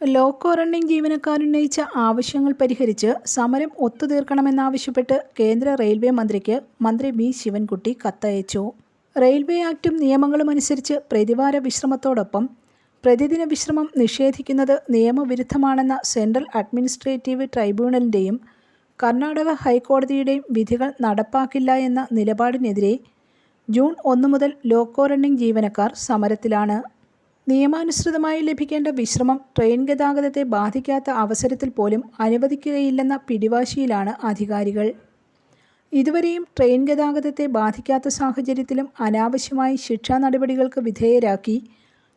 Law quarantine ജീവനക്കാരുന്നയിച്ച ആവശ്യങ്ങൾ പരിഹരിച്ച് സമരം ഒത്തുതീർക്കണമെന്നാവശ്യപ്പെട്ട് കേന്ദ്ര റെയിൽവേ മന്ത്രിക്ക് മന്ത്രി വി ശിവൻകുട്ടി കത്തയച്ചു. റെയിൽവേ ആക്ടും നിയമങ്ങളും അനുസരിച്ച് പ്രതിവാര വിശ്രമത്തോടൊപ്പം പ്രതിദിന വിശ്രമം നിഷേധിക്കുന്നത് നിയമവിരുദ്ധമാണെന്ന സെൻട്രൽ അഡ്മിനിസ്ട്രേറ്റീവ് ട്രൈബ്യൂണലിന്റെയും കർണാടക ഹൈക്കോടതിയുടെയും വിധികൾ നടപ്പാക്കില്ല എന്ന നിലപാടിനെതിരെ ജൂൺ ഒന്ന് മുതൽ ലോ ക്വാറന്റൈൻ ജീവനക്കാർ സമരത്തിലാണ്. നിയമാനുസൃതമായി ലഭിക്കേണ്ട വിശ്രമം ട്രെയിൻ ഗതാഗതത്തെ ബാധിക്കാത്ത അവസരത്തിൽ പോലും അനുവദിക്കുകയില്ലെന്ന പിടിവാശിയിലാണ് അധികാരികൾ. ഇതുവരെയും ട്രെയിൻ ഗതാഗതത്തെ ബാധിക്കാത്ത സാഹചര്യത്തിലും അനാവശ്യമായി ശിക്ഷാ നടപടികൾക്ക് വിധേയരാക്കി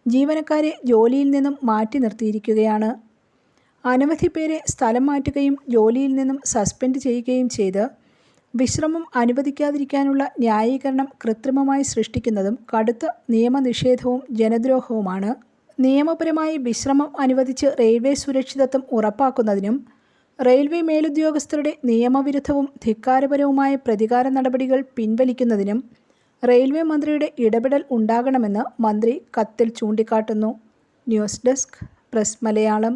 ജീവനക്കാരെ ജോലിയിൽ നിന്നും മാറ്റി നിർത്തിയിരിക്കുകയാണ്. അനവധി പേരെ സ്ഥലം മാറ്റുകയും ജോലിയിൽ നിന്നും സസ്പെൻഡ് ചെയ്യുകയും ചെയ്ത് വിശ്രമം അനുവദിക്കാതിരിക്കാനുള്ള ന്യായീകരണം കൃത്രിമമായി സൃഷ്ടിക്കുന്നതും കടുത്ത നിയമനിഷേധവും ജനദ്രോഹവുമാണ്. നിയമപരമായി വിശ്രമം അനുവദിച്ച് റെയിൽവേ സുരക്ഷിതത്വം ഉറപ്പാക്കുന്നതിനും റെയിൽവേ മേലുദ്യോഗസ്ഥരുടെ നിയമവിരുദ്ധവും ധിക്കാരപരവുമായ പ്രതികാര നടപടികൾ പിൻവലിക്കുന്നതിനും റെയിൽവേ മന്ത്രിയുടെ ഇടപെടൽ ഉണ്ടാകണമെന്ന് മന്ത്രി കത്തിൽ ചൂണ്ടിക്കാട്ടുന്നു. News desk press Malayalam.